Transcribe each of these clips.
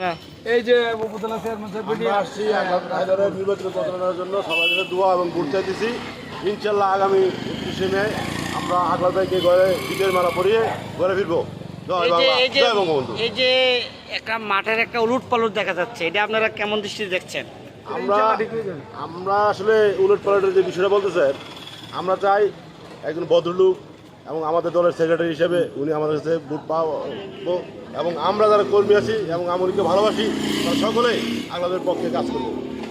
হ্যাঁ। এই যে উপজেলা চেয়ারম্যান সাহেব আমরা আসছি হায়দারের নির্বাচন প্রচারণার জন্য। সবাই দোয়া এবং ইনশাল্লাহ আগামী একত্রিশে মে আমরা ঘরে মালা পরিয়ে ঘরে ফিরবো। জয় এই যে এই একটা মাঠের একটা উলুট পালট দেখা যাচ্ছে এটা আপনারা কেমন দৃষ্টিতে দেখছেন? আমরা আমরা আসলে উলট পালটের যে বিষয়টা বলতে স্যার আমরা চাই একজন ভদ্রলোক এবং আমাদের দলের সেক্রেটারি হিসেবে উনি আমাদের কাছে ভোট পাবো এবং আমরা যারা কর্মী আছি এবং আমরিকে ভালোবাসি তারা সকলেই আগলাদের পক্ষে কাজ করব।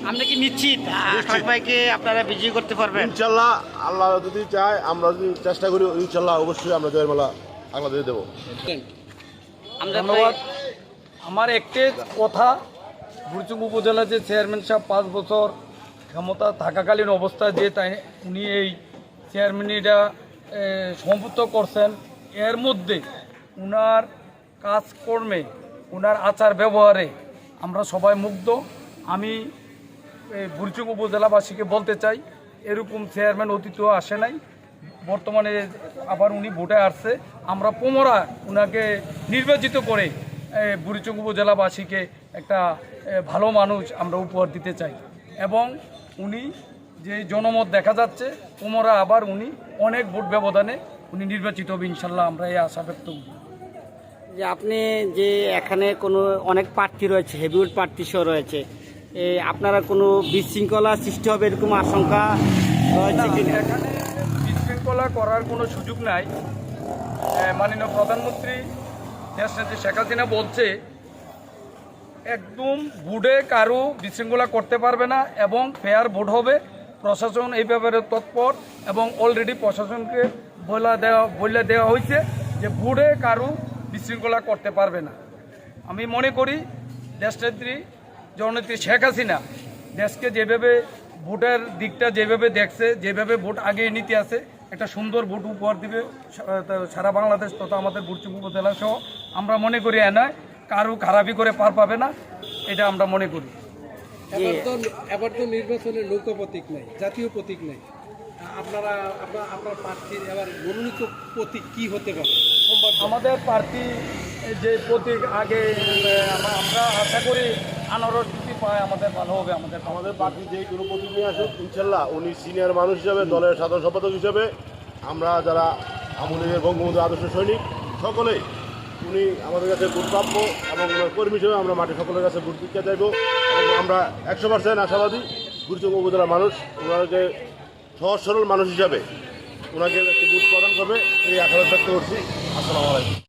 আপনি কি নিশ্চিত? আশরাফ ভাইকে আপনারা বিজয়ী করতে পারবেন? ইনশাল্লাহ আল্লাহ যদি চায় আমরা যদি চেষ্টা করি ইনশাল্লাহ অবশ্যই আমরা জয়মালা আগলাদের দেবো। ধন্যবাদ। আমার একটি কথা বুড়চুং উপজেলা যে চেয়ারম্যান সাহেব পাঁচ বছর ক্ষমতা থাকাকালীন অবস্থায় যে তাই উনি এই চেয়ারম্যানিটা সম্পৃক্ত করছেন। এর মধ্যে উনার কাজকর্মে উনার আচার ব্যবহারে আমরা সবাই মুগ্ধ। আমি এই বুড়চুং উপজেলাবাসীকে বলতে চাই এরকম চেয়ারম্যান অতীতেও আসে নাই। বর্তমানে আবার উনি ভোটে আসছে। আমরা পুনরায় উনাকে নির্বাচিত করে এ, বুড়িচুং উপজেলাবাসীকে একটা ভালো মানুষ আমরা উপহার দিতে চাই। এবং উনি যে জনমত দেখা যাচ্ছে পুনরায় আবার উনি অনেক ভোট ব্যবধানে উনি নির্বাচিত হবে ইনশাল্লাহ আমরা এই আশা ব্যক্ত করি যে আপনি যে এখানে কোনো অনেক প্রার্থী রয়েছে হেভিউড প্রার্থী সহ রয়েছে আপনারা কোনো বিশৃঙ্খলা সৃষ্টি হবে এরকম আশঙ্কা রয়েছে এখানে বিশৃঙ্খলা করার কোনো সুযোগ নাই। মাননীয় প্রধানমন্ত্রী দেশনেত্রী শেখ হাসিনা বলছে একদম বুডে কারও বিশৃঙ্খলা করতে পারবে না এবং ফেয়ার ভোট হবে। প্রশাসন এই ব্যাপারে তৎপর এবং অলরেডি প্রশাসনকে বলে দেওয়া বলে দেওয়া হয়েছে যে বুডে কারও বিশৃঙ্খলা করতে পারবে না। আমি মনে করি দেশনেত্রী, জননেত্রী শেখ হাসিনা দেশকে যেভাবে ভোটের দিকটা যেভাবে দেখছে, যেভাবে ভোট আগিয়ে নিতে আছে, একটা সুন্দর ভোট উপহার দিবে সারা বাংলাদেশ তথা আমাদের বুটচুক উপজেলা সহ আমরা মনে করি এনায় কারও খারাপি করে পার পাবে না, এটা আমরা মনে করি। এবার তো এবার তো নির্বাচনে নৌকা প্রতীক নাই জাতীয় প্রতীক নাই। আপনারা আপনার আপনার প্রার্থীর এবার মনোনীত প্রতীক কি হতে পারে? আমাদের প্রার্থী যে প্রতীক আগে আমরা- আমরা আশা করি আনারস যদি পায় আমাদের ভালো হবে আমাদের আমাদের পার্টি যে কোনো প্রতিনিধি আসুক ইনশাল্লাহ উনি সিনিয়র মানুষ হিসাবে দলের সাধারণ সম্পাদক হিসাবে আমরা যারা আমলের বঙ্গবন্ধু আদর্শ সৈনিক সকলেই উনি আমাদের কাছে ভোট প্রাপ্য এবং কর্মী হিসেবে আমরা মাঠে সকলের কাছে ভোট দিতে চাইব আমরা একশো পার্সেন্ট আশাবাদী গুরুচঙ্গ উপজেলার মানুষ, ওনাকে সহজ সরল মানুষ হিসাবে ওনাকে একটি ভোট প্রদান করবে, এই আশাবাদ ব্যক্ত করছি। আসসালামু আলাইকুম।